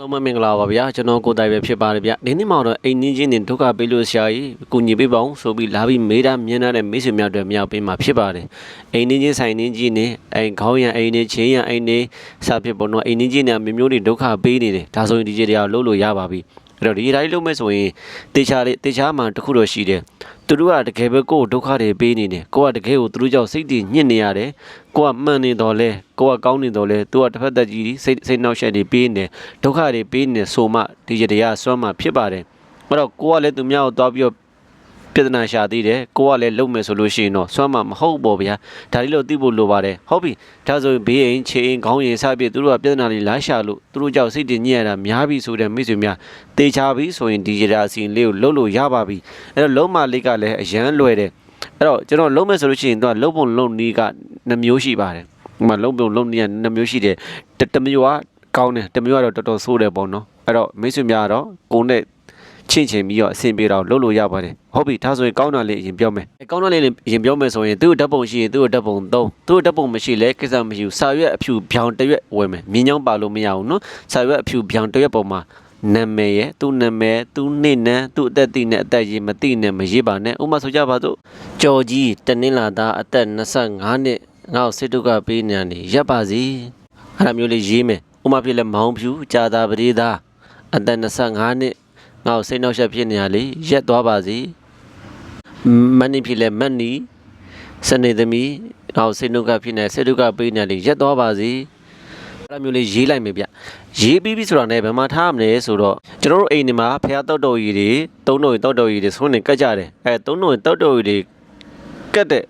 လုံးမမင်္ဂလာပါဗျာကျွန်တော်ကိုယ်တိုင်ပဲဖြစ်ပါတယ်ဗျဒီနေ့မှတော့အိမ်နင်းချင်းတွေဒုက္ခပေးလို့ဆရာကြီးကုညီပေးပါအောင်ဆိုပြီးလာပြီးမေးတာမြင်တာတဲ့မိတ်ဆွေများတွေမြောက်ပေးမှာဖြစ်ပါတယ်အိမ်နင်းချင်းဆိုင်နင်းကြီးနေအိမ်ခေါင်းရံအိမ်နေချင်းရံအိမ်နေစဖြစ်ပေါ်တော့အိမ်နင်းချင်းတွေမျိုးမျိုးတွေဒုက္ခပေးနေတယ်ဒါဆိုရင်ဒီကြီးတွေကလှုပ်လို့ရပါပြီ အဲ့တော့ဒီတိုင်းလုံးမဲ့ဆိုရင်တေချာလေးတေချာမှတစ်ခုတော့ရှိတယ်သူတို့ကတကယ်ပဲကိုယ်ဒုက္ခတွေပေးနေတယ်ကိုကတကယ်ကိုသူတို့ကြောင့်စိတ်တည်ညစ်နေရတယ်ကိုကမှန်နေတော့လဲကိုကကောင်းနေတော့လဲသူကတစ်ဖက်သက်ကြီးစိတ်စိတ်နှောက်ယှက်တွေပေးနေဒုက္ခတွေပေးနေဆိုမှဒီကြတရားဆွမ်းမှဖြစ်ပါတယ်အဲ့တော့ကိုကလည်းသူများကိုသွားပြီးတော့ ပြဿနာရှာသေးတယ်ကိုကလည်းလုံမယ်ဆိုလို့ရှိရင်တော့ဆွမ်းမှမဟုတ်ပေါ့ဗျာဒါလေးလို့သိဖို့လိုပါတယ်ဟုတ်ပြီဒါဆိုရင်ဘေးအိမ်ချေအိမ်ခေါင်းရင်စပြည့်သူတို့ကပြဿနာတွေလာရှာလို့သူတို့ကြောင့်စိတ်တည်ညစ်ရတာများပြီဆိုတဲ့မိတ်ဆွေများတေချာပြီဆိုရင်ဒီကြတရားအစီအစဉ်လေးကိုလှုပ်လို့ရပါပြီအဲ့တော့လုံးမလေးကလည်းအရန်လွယ်တယ်အဲ့တော့ကျွန်တော်လုံးမယ်ဆိုလို့ရှိရင်တော့လုံးပုံလုံးနီးကနှမျိုးရှိပါတယ်ဒီမှာလုံးပုံလုံးနီးကနှမျိုးရှိတယ်တစ်တစ်မျိုးကကောင်းတယ်တစ်မျိုးကတော့တော်တော်ဆိုးတယ်ပေါ့နော်အဲ့တော့မိတ်ဆွေများကတော့ကိုယ်နဲ့ ချင်းချင်းပြီးတော့အဆင်ပြေတော့လှုပ်လို့ရပါတယ်ဟုတ်ပြီဒါဆိုရင်ကောင်းတာလေးအရင်ပြောမယ်ကောင်းတာလေးအရင်ပြောမယ်ဆိုရင်သူ့ဓာတ်ပုံရှိရင်သူ့ဓာတ်ပုံသုံးသူ့ဓာတ်ပုံမရှိလဲကိစ္စမရှိဘူးစာရွက်အဖြူဖြောင်တစ်ရွက်ဝယ်မယ်မြင်းချောင်းပါလို့မရဘူးနော်စာရွက်အဖြူဖြောင်တစ်ရွက်ပေါ်မှာနာမည်ရဲ့သူ့နာမည်သူ့နေ့နန်းသူ့အသက်သိနဲ့အသက်ရည်မသိနဲ့မရေးပါနဲ့ဥပမာဆိုကြပါစို့ကြော်ကြီးတနင်္လာသားအသက်25နှစ်ငါ့ကိုစိတ်ဒုက္ခပေးနေတယ်ရပ်ပါစီအဲ့လိုမျိုးလေးရေးမယ်ဥပမာဖြစ်လဲမောင်ဖြူကြာတာပရိသားအသက်25နှစ် ငါ့ကိုစိတ်နှောက်ယှက်ဖြစ်နေရလေရက်သွားပါစီမန်နီဖြစ်လဲမန်နီစနေသမီးငါ့ကိုစိတ်နှုတ်ကဖြစ်နေစိတ်ဒုက္ခပေးနေလေရက်သွားပါစီအဲ့လိုမျိုးလေးရေးလိုက်မယ်ဗျရေးပြီးပြီဆိုတာနဲ့ဘယ်မှာထားမလဲဆိုတော့ကျွန်တော်တို့အိမ်ဒီမှာဖះတောက်တော်ကြီးတွေသုံးတော်ကြီးတောက်တော်ကြီးတွေဆုံးနေကတ်ကြတယ်အဲသုံးတော်ကြီးတောက်တော်ကြီးတွေကတ်တဲ့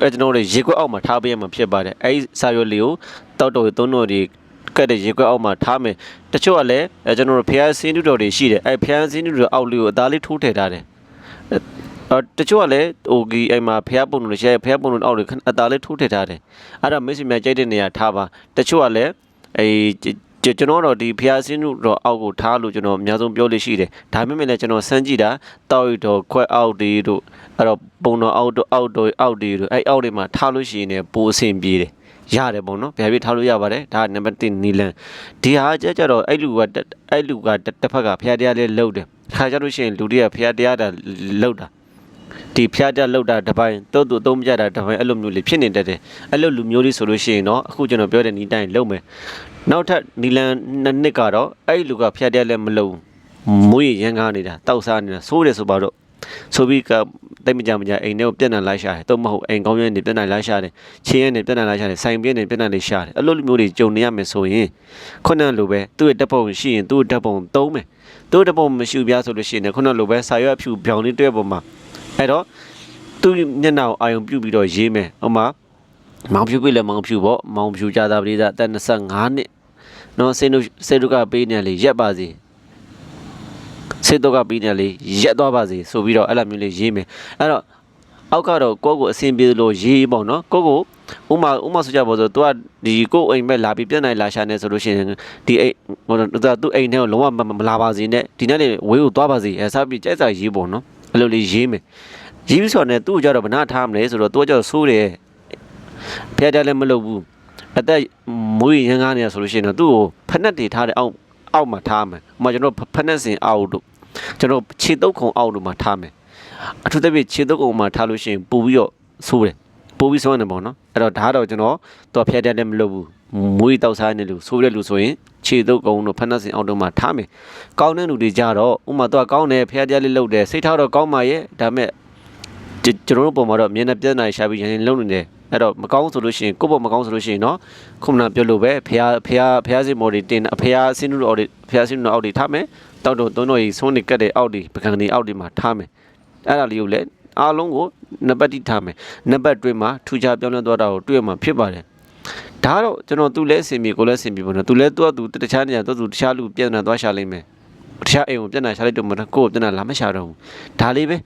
အဲကျွန်တော်တို့ရေခွက်အောက်မှာထားပေးရမှာဖြစ်ပါတယ်အဲဒီစာရွက်လေးကိုတောက်တော်ကြီးသုံးတော်ကြီး ကတ်တဲ့ရေခွက်အောက်မှာထားမယ်တချို့ကလည်းအဲကျွန်တော်တို့ဖះစင်းတူတော်တွေရှိတယ်အဲဖះစင်းတူတော်အောက်လေးကိုအသားလေးထိုးထည့်ထားတယ်အော်တချို့ကလည်းဟိုဒီအိမ်မှာဖះပုံလို့ရှိရဲဖះပုံလို့အောက်လေးအသားလေးထိုးထည့်ထားတယ်အဲ့ဒါမိတ်ဆွေများကြိုက်တဲ့နေရာထားပါတချို့ကလည်းအဲကျွန်တော်တော့ဒီဖះစင်းတို့တော့အောက်ကိုထားလို့ကျွန်တော်အများဆုံးပြောလို့ရှိတယ်ဒါပေမဲ့လည်းကျွန်တော်စမ်းကြည့်တာတောက်ရတော့ခွက်အောက်တွေတို့အဲ့တော့ပုံတော်အောက်တို့အောက်တို့အောက်တွေတို့အဲ့အောက်တွေမှာထားလို့ရှိရင်လည်းပိုအဆင်ပြေတယ် ရတယ်ပေါ့နော်ဗျာပြထားလို့ရပါတယ်ဒါနံပါတ်1နီလန်ဒီဟာကြကြတော့အဲ့လူကအဲ့လူကတစ်ဖက်ကဖះတရားလေးလှုပ်တယ်ခါကြလို့ရှိရင်လူတွေကဖះတရားတာလှုပ်တာဒီဖျားတက်လောက်တာတစ်ပိုင်းတိုးတိုးသုံးမကြတာတစ်ပိုင်းအဲ့လိုမျိုးလေးဖြစ်နေတတ်တယ်အဲ့လိုလူမျိုးလေးဆိုလို့ရှိရင်တော့အခုကျွန်တော်ပြောတဲ့နီးတိုင်းလုံမယ်နောက်ထပ်နီလန်နှစ်နှစ်ကတော့အဲ့လူကဖျားတက်လည်းမလုံမွေးရန်ကားနေတာတောက်စားနေတာဆိုးတယ်ဆိုပါတော့ ဆိုပြီးကတိတ်မကြမကြအိမ်ထဲကိုပြက်နှံလိုက်ရှာတယ်တော့မဟုတ်အိမ်ကောင်းရင်းနေပြက်နှံလိုက်ရှာတယ်ချင်းရင်းနေပြက်နှံလိုက်ရှာတယ်ဆိုင်ပြင်းနေပြက်နှံလေးရှာတယ်အဲ့လိုလူမျိုးတွေကြုံနေရမယ်ဆိုရင်ခုနလိုပဲသူ့ရဲ့တပ်ပုံရှိရင်သူ့တပ်ပုံသုံးမယ်သူ့တပ်ပုံမရှိပြဆိုလို့ရှိရင်ခုနလိုပဲစာရွက်ဖြူပြောင်လေးတွဲပေါ်မှာအဲ့တော့သူ့မျက်နှာကိုအာယုံပြုတ်ပြီးတော့ရေးမယ်ဟိုမှာမောင်ဖြူပြလဲမောင်ဖြူပေါ့မောင်ဖြူကြတာပရိသတ်အသက်25နှစ်နော်စေနုစေတုကပေးနေလေရက်ပါစေ စေတုကပေးနေလေရက်သွားပါစေဆိုပြီးတော့အဲ့လိုမျိုးလေးရေးမယ်အဲ့တော့အောက်ကတော့ကိုယ့်ကိုအဆင်ပြေလို့ရေးပေါ့နော်ကိုယ့်ကိုဥမာဥမာဆိုကြပါစို့ तू ကဒီကိုယ့်အိမ်မဲ့လာပြီးပြက်နိုင်လာရှာနေဆိုလို့ရှိရင်ဒီအိမ်ဟိုသူ့အိမ်ထဲကိုလုံးဝမလာပါစေနဲ့ဒီနေ့လေဝေးကိုသွားပါစေအဲစပြီးကြိုက်စာရေးပေါ့နော်အဲ့လိုလေးရေးမယ်ရေးပြီးဆိုတော့ ਨੇ သူ့ကိုကြတော့ဘနာထားမလဲဆိုတော့သူကကြတော့ဆိုးတယ်ဖျက်တယ်လည်းမလုပ်ဘူးအသက်မွေးရန်ကားနေရဆိုလို့ရှိရင်တော့သူ့ကိုဖက်နှက်တွေထားတဲ့အောက်အောက်မှာထားမယ်။ဥပမာကျွန်တော်ဖက်နှက်စင်အောက်တို့ ကျွန်တော်ခြေတုပ်ခုံအောက်တို့မှာထားမယ်။အထူးသဖြင့်ခြေတုပ်ခုံမှာထားလို့ရှိရင်ပို့ပြီးတော့ဆိုးတယ်။ပို့ပြီးဆိုးနေပေါ့နော်။အဲ့တော့ဒါတော့ကျွန်တော်တော့ဖျက်တယ်လည်းမလုပ်ဘူး။မွေးတောက်စားနေလို့ဆိုးတဲ့လူဆိုရင်ခြေတုပ်ကုံတို့ဖက်နှက်စင်အောက်တို့မှာထားမယ်။ကောင်းတဲ့လူတွေကြတော့ဥပမာတော့ကောင်းတယ်ဖျက်တယ်လေးလုပ်တယ်စိတ်ထားတော့ကောင်းပါရဲ့ဒါပေမဲ့ကျွန်တော်တို့ပုံမှာတော့မျက်နှာပြက်နိုင်ရှာပြီးရရင်လုံနေတယ်အဲ့တော့မကောင်းဆိုလို့ရှိရင်ကိုယ့်ဘက်မကောင်းဆိုလို့ရှိရင်เนาะခုနကပြောလို့ပဲဖះဖះဖះစစ်မော်ဒီတင်ဖះစင်းနုအော်ဒီဖះစင်းနုအောက်ဒီထားမယ် တောက်တော့သုံးတော့ကြီးဆုံးနေကတ်တဲ့အောက်ဒီပကံနေအောက်ဒီမှာထားမယ်အဲ့ဒါလေးကိုလည်းအားလုံးကိုနံပါတ်တိထားမယ်နံပါတ်တွင်းမှာထူခြားပြောင်းလဲသွားတာကိုတွေ့ရမှာဖြစ်ပါတယ်ဒါတော့ကျွန်တော်သူလဲအစီအမီကိုလည်းအစီအမီပေါ့နော်သူလဲသူကသူတခြားနေရာသူသူတခြားလူပြန်လာသွားရှာလိမ့်မယ်တခြားအိမ်ကိုပြန်လာရှာလိုက်တော့မကိုယ်ပြန်လာလာမရှာတော့ဘူးဒါလေးပဲ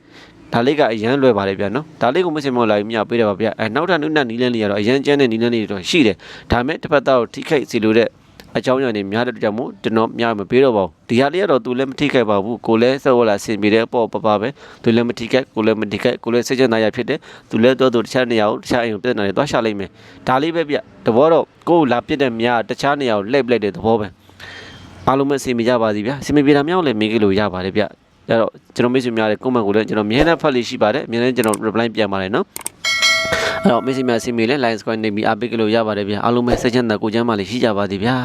ဒါလေးကအရန်လွယ်ပါလေဗျာနော်ဒါလေးကိုမစင်မလာပြီးမြပေးတယ်ပါဗျာအဲနောက်ထပ်နုနနီးလန်းလေးကတော့အရန်ကျန်းတဲ့နီးလန်းလေးတော့ရှိတယ်ဒါမဲ့တစ်ဖက်သားကိုထိခိုက်စီလို့တဲ့ အကြောင်းအရာတွေများတဲ့ကြောင့်မို့ကျွန်တော်များမပေးတော့ပါဘူးဒီဟာလေးကတော့သူလည်းမထိခိုက်ပါဘူးကိုလည်းစောလာဆင်ပြေတဲ့ပေါ့ပပပဲသူလည်းမထိခိုက်ကိုလည်းမထိခိုက်ကိုလည်းစိတ်ချမ်းသာရဖြစ်တယ်သူလည်းတော့သူတခြားနေရာကိုတခြားအိမ်ကိုပြဿနာတွေသွားရှာလိုက်မယ်ဒါလေးပဲဗျတဘောတော့ကိုယ်လာပြစ်တဲ့များတခြားနေရာကိုလှည့်ပလိုက်တဲ့သဘောပဲအားလုံးပဲအစီအမီကြပါစီဗျာအစီအမီပြေတာမြောက်လည်းမေးကြလို့ရပါတယ်ဗျအဲ့တော့ကျွန်တော်မိတ်ဆွေများတဲ့ comment ကိုလည်းကျွန်တော်မြဲတမ်းဖတ်လို့ရှိပါတယ်အမြဲတမ်းကျွန်တော် reply ပြန်ပါတယ်နော် အဲ့တော့မိတ်ဆွေများအစီအမီလည်း line square နေပြီးအားပေးကြလို့ရပါတယ်ဗျာအားလုံးပဲစိတ်ချမ်းသာကိုယ်ချမ်းသာလေးရှိကြပါသည်ဗျာ